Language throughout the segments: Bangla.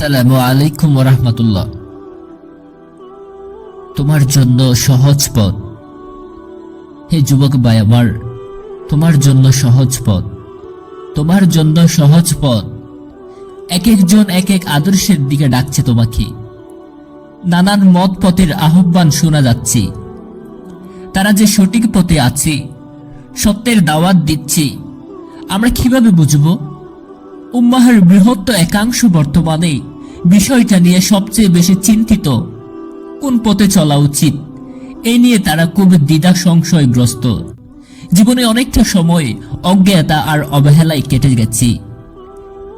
আসসালামু আলাইকুম রহমতুল্লাহ তোমার জন্য সহজ পথ। হে যুবক ভাই তোমার জন্য সহজ পথ। তোমার জন্য সহজ পথ। এক একজন এক এক আদর্শের দিকে ডাকছে তোমাকে। নানান মত পথের আহ্বান শোনা যাচ্ছে। তারা যে সঠিক পথে আছে, সত্যের দাওয়াত দিচ্ছে, আমরা কীভাবে বুঝব? উম্মাহের বৃহত্ত একাংশ বর্তমানে বিষয়টা নিয়ে সবচেয়ে বেশি চিন্তিত। কোন পথে চলা উচিত? এই নিয়ে তারা খুব দ্বিধা সংশয়গ্রস্ত জীবনে অনেকটা সময় অজ্ঞাতা আর অবহেলায় কেটে গেছে।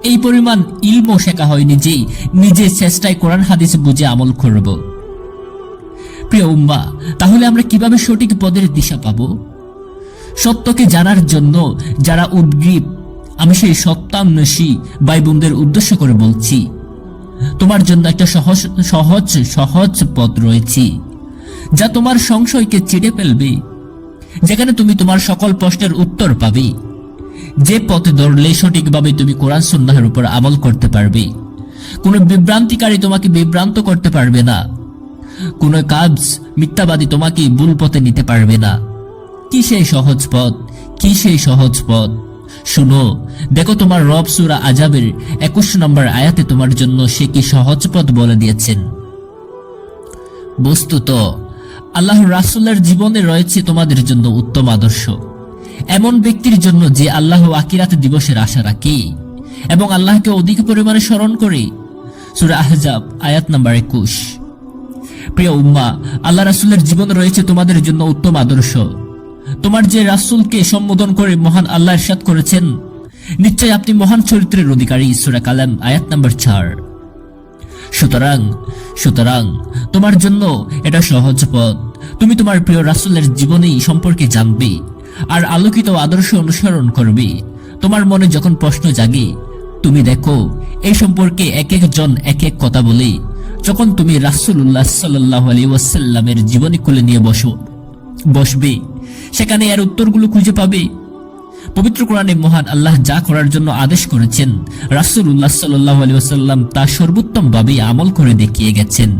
এই পরিমাণ ইলমও শেখা হয়নি যে নিজের চেষ্টায় কোরআন হাদিস বুঝে আমল করব। প্রিয় উম্মা, তাহলে আমরা কীভাবে সঠিক পদের দিশা পাবো? সত্যকে জানার জন্য যারা উদ্গ্রীব আমি সেই সত্যান্বেষী ভাই বোনদের উদ্দেশ্য করে বলছি, তোমার জন্য একটা সহজ সহজ সহজ পথ রয়েছে, যা তোমার সংশয়কে চিড়ে ফেলবে, যেখানে তুমি তোমার সকল প্রশ্নের উত্তর পাবে। যে পথে ধরলে সঠিকভাবে তুমি কোরআন সুন্নাহের উপর আমল করতে পারবে। কোনো বিভ্রান্তিকারী তোমাকে বিভ্রান্ত করতে পারবে না। কোনো কাজ মিথ্যাবাদী তোমাকে ভুল পথে নিতে পারবে না। কি সেই সহজ পথ? কি সেই সহজ পথ? শুনো, দেখো তোমার রব সুরা আজাবের একুশ নম্বর আয়াতে তোমার জন্য সে কি সহজ পথ বলে দিয়েছেন। বস্তুত, আল্লাহ রাসুলের জীবনে রয়েছে তোমাদের জন্য উত্তম আদর্শ। এমন ব্যক্তির জন্য যে আল্লাহ আকিরাত দিবসের আশা রাখে এবং আল্লাহকে অধিক পরিমাণে স্মরণ করে। সুরা আহজাব আয়াত নাম্বার একুশ। প্রিয় উম্মা, আল্লাহ রাসুলের জীবনে রয়েছে তোমাদের জন্য উত্তম আদর্শ। তোমার যে রাসুলকে সম্বোধন করে মহান আল্লাহ ইরশাদ করেছেন নিশ্চয় আপনি মহান চরিত্রের অধিকারী। সুরা কালাম, আয়াত নাম্বার চার। সুতরাং সুতরাং, তোমার জন্য এটা সহজ পথ। তুমি তোমার প্রিয় রাসুলের জীবনেই সম্পর্কে জানবে, আর আলোকিত আদর্শ অনুসরণ করবে। তোমার মনে যখন প্রশ্ন জাগে, তুমি দেখো, এই সম্পর্কে এক একজন এক এক কথা বলে, যখন তুমি রাসুল্লাহ সাল্লাহ আলী ওয়াসাল্লামের জীবনী খুলে নিয়ে বসো, বসবে সেখানে এর উত্তরগুলো খুঁজে পাবে। পবিত্র কোরআনে মহান আল্লাহ যা করার জন্য আদেশ করেছেন রাসুল্লাহ সাল্লাহ আলী ওসাল্লাম তা সর্বোত্তম ভাবে আমল করে দেখিয়ে গেছেন।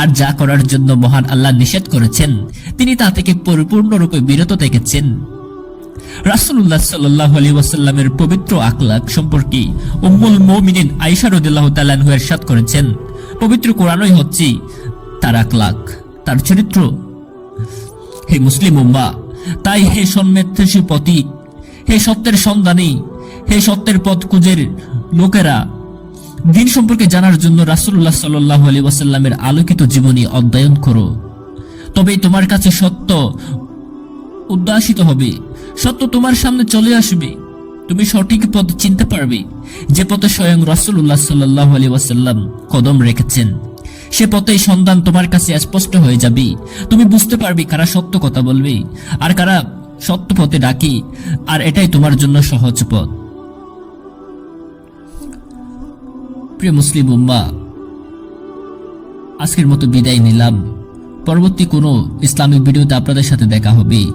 আর যা করার জন্য মহান আল্লাহ নিষেধ করেছেন, তিনি তা থেকে পরিপূর্ণরূপে বিরত থেকেছেন। রাসুল্লাহ সাল্লাহ আলী ওয়াসাল্লামের পবিত্র আকলাক সম্পর্কে উম্মুল মৌমিনিন আইসা রদুল্লাহ তালানহু এরশাদ করেছেন, পবিত্র কোরআনই হচ্ছে তার আকলাক তার চরিত্র। হে মুসলিম উম্মা তাই হে সন্মেত্রেষী পতি, হে সত্যের সন্ধানী, হে সত্যের পথ খুঁজের লোকেরা। দিন সম্পর্কে জানার জন্য রাসুল্লাহ সাল্লাহ আলী ওয়াসাল্লামের আলোকিত জীবনী অধ্যয়ন করো। তবেই তোমার কাছে সত্য উদ্ভাসিত হবে। সত্য তোমার সামনে চলে আসবে। তুমি সঠিক পথ চিনতে পারবে। যে পথে স্বয়ং রাসুল্লাহ সাল্লাহ আলী ওয়াসাল্লাম কদম রেখেছেন। সে পথেই সন্ধান তোমার কাছে স্পষ্ট হয়ে যাবে। তুমি বুঝতে পারবে কারা সত্য কথা বলবে। আর কারা সত্য পথে ডাকি, আর এটাই তোমার জন্য সহজ পথ। প্রিয় মুসলিম উম্মা, আজকের মতো বিদায় নিলাম। পরবর্তী কোনো ইসলামিক ভিডিওতে আপনাদের সাথে দেখা হবে।